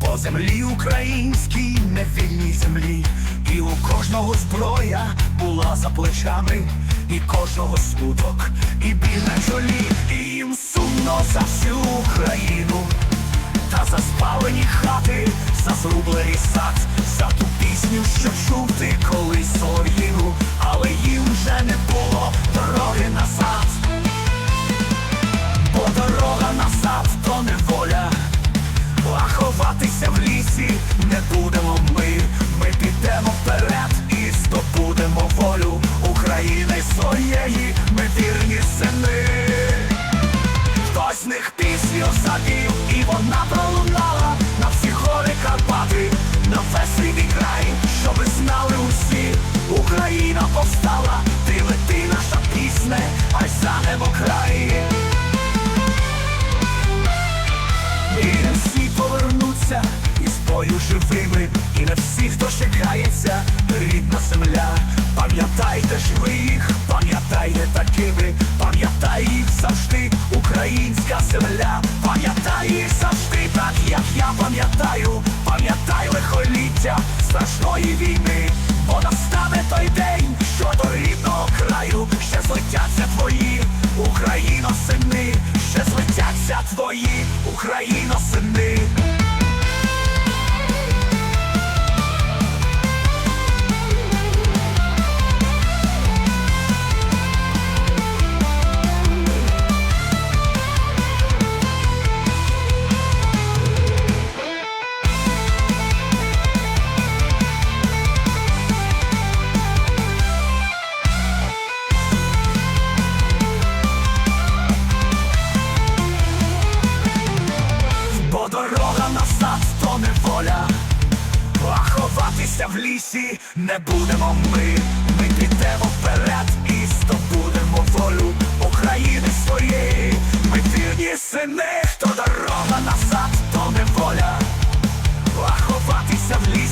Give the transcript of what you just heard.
по землі українській, невільній землі, і у кожного зброя була за плечами, і кожного смуток, і біль на чолі, і їм сумно за всю Україну, та за спалені хати, за зрублений сад, за ту пісню, що чув повернуться із бою живими, і не всі, хто щекається, рідна земля. Пам'ятайте ж ви їх, пам'ятайте такими, пам'ятай їх завжди, українська земля, пам'ятай їх завжди, так як я пам'ятаю, пам'ятай лихоліття страшної війни, бо настане той день, що до рідного краю ще злетяться твої. Україно сини, ще злетяться твої. Україно сини. поля, а ховатися в лісі не будемо ми. Ми підемо вперед і здобудемо волю України своєї. Ми вірні сини, хто дорога назад, то не воля, а ховатися в лісі.